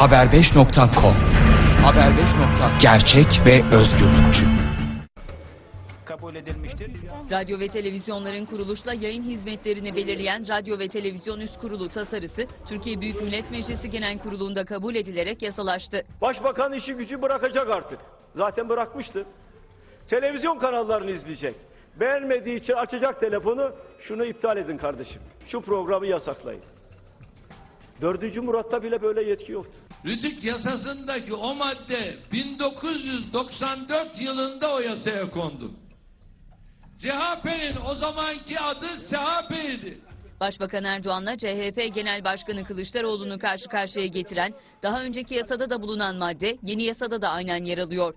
haber5.com Haber5. Gerçek ve özgürlükçü. kabul edilmiştir. Radyo ve televizyonların kuruluşla yayın hizmetlerini belirleyen Radyo ve Televizyon Üst Kurulu tasarısı Türkiye Büyük Millet Meclisi Genel Kurulu'nda kabul edilerek yasalaştı. Başbakan işi gücü bırakacak artık. Zaten bırakmıştı. Televizyon kanallarını izleyecek. Beğenmediği için açacak telefonu. Şunu iptal edin kardeşim. Şu programı yasaklayın. Dördüncü Murat'ta bile böyle yetki yoktu. Rütük yasasındaki o madde 1994 yılında o yasaya kondu. CHP'nin o zamanki adı SHP'ydi. Başbakan Erdoğan'la CHP Genel Başkanı Kılıçdaroğlu'nu karşı karşıya getiren, daha önceki yasada da bulunan madde yeni yasada da aynen yer alıyor.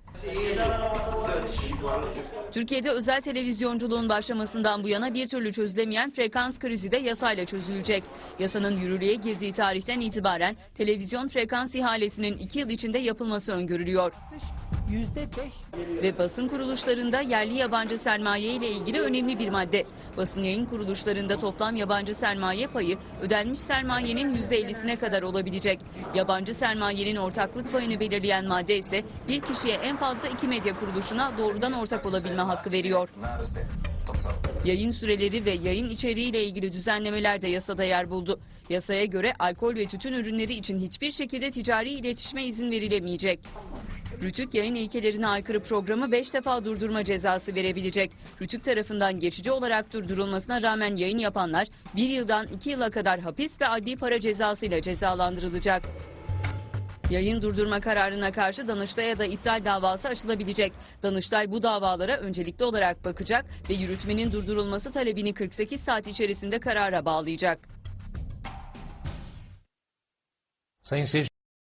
Türkiye'de özel televizyonculuğun başlamasından bu yana bir türlü çözülemeyen frekans krizi de yasayla çözülecek. Yasanın yürürlüğe girdiği tarihten itibaren televizyon frekans ihalesinin iki yıl içinde yapılması öngörülüyor. Ve basın kuruluşlarında yerli yabancı sermaye ile ilgili önemli bir madde. Basın yayın kuruluşlarında toplam yabancı sermaye payı ödenmiş sermayenin %50'sine kadar olabilecek. Yabancı sermayenin ortaklık payını belirleyen madde ise bir kişiye en fazla iki medya kuruluşuna doğrudan ortak olabilme hakkı veriyor. Yayın süreleri ve yayın içeriği ile ilgili düzenlemeler de yasada yer buldu. Yasaya göre alkol ve tütün ürünleri için hiçbir şekilde ticari iletişime izin verilemeyecek. Rütük yayın ilkelerine aykırı programı 5 defa durdurma cezası verebilecek. Rütük tarafından geçici olarak durdurulmasına rağmen yayın yapanlar 1 yıldan 2 yıla kadar hapis ve adli para cezasıyla cezalandırılacak. Yayın durdurma kararına karşı Danıştay'a da iptal davası açılabilecek. Danıştay bu davalara öncelikli olarak bakacak ve yürütmenin durdurulması talebini 48 saat içerisinde karara bağlayacak. Sayın seyirciler,